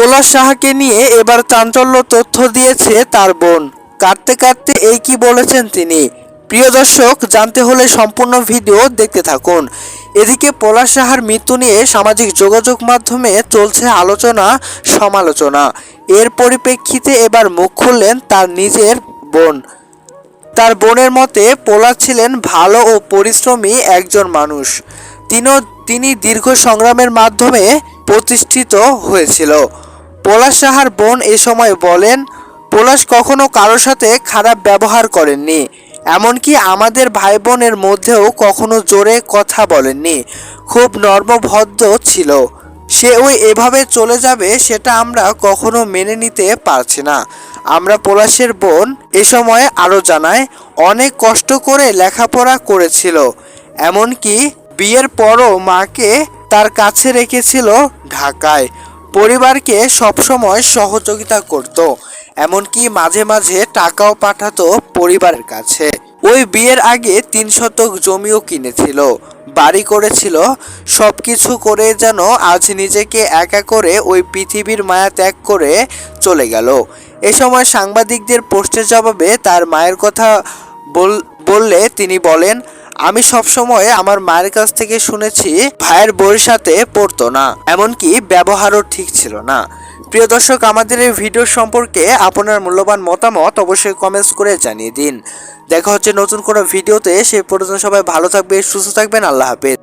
পোলা সাহাকে নিয়ে এবার চাঞ্চল্য তথ্য দিয়েছে তার বোন। কাটতে কাটতে এই কি বলেছেন তিনি? প্রিয় দর্শক, জানতে হলে সম্পূর্ণ ভিডিও দেখতে থাকুন। এদিকে পলাশ সাহার মৃত্যু নিয়ে সামাজিক যোগাযোগ মাধ্যমে চলছে আলোচনা, সমালোচনা। এর পরিপ্রেক্ষিতে এবার মুখ খুললেন তার নিজের বোন। তার বোনের মতে পোলা ছিলেন ভালো ও পরিশ্রমী একজন মানুষ। তিনি দীর্ঘ সংগ্রামের মাধ্যমে প্রতিষ্ঠিত হয়েছিল। পলাশ সাহার বোন এ সময় বলেন, পলাশ কখনো কারোর সাথে খারাপ ব্যবহার করেননি, এমনকি আমাদের ভাই বোনের মধ্যেও কখনো জোরে কথা বলেননি। খুব নর্মভদ্র ছিল। সে ওই এভাবে চলে যাবে সেটা আমরা কখনো মেনে নিতে পারছি না। আমরা পলাশের বোন এ সময় আরও জানায়, অনেক কষ্ট করে লেখাপড়া করেছিল, এমনকি বিয়ের পরও মাকে তার কাছে রেখেছিল ঢাকায়। পরিবারকে সবসময় সহযোগিতা করত, এমনকি মাঝে মাঝে টাকাও পাঠাতো পরিবারের কাছে। ওই বিয়ের আগে তিন শতক জমিও কিনেছিল, বাড়ি করেছিল সব কিছু করে যেন আজ নিজেকে একা করে ওই পৃথিবীর মায়া ত্যাগ করে চলে গেল। এ সময় সাংবাদিকদের প্রশ্নের জবাবে তার মায়ের কথা বল- বললে তিনি বলেন আমি সবসময় আমার মায়ের কাছ থেকে শুনেছি ভাইয়ের বউয়ের সাথে পড়তো না, এমনকি ব্যবহারও ঠিক ছিল না। প্রিয় দর্শক, আমাদের এই ভিডিও সম্পর্কে আপনার মূল্যবান মতামত অবশ্যই কমেন্টস করে জানিয়ে দিন। দেখা হচ্ছে নতুন কোনো ভিডিওতে, সে পর্যন্ত সবাই ভালো থাকবে সুস্থ থাকবেন, আল্লাহ হাফেজ।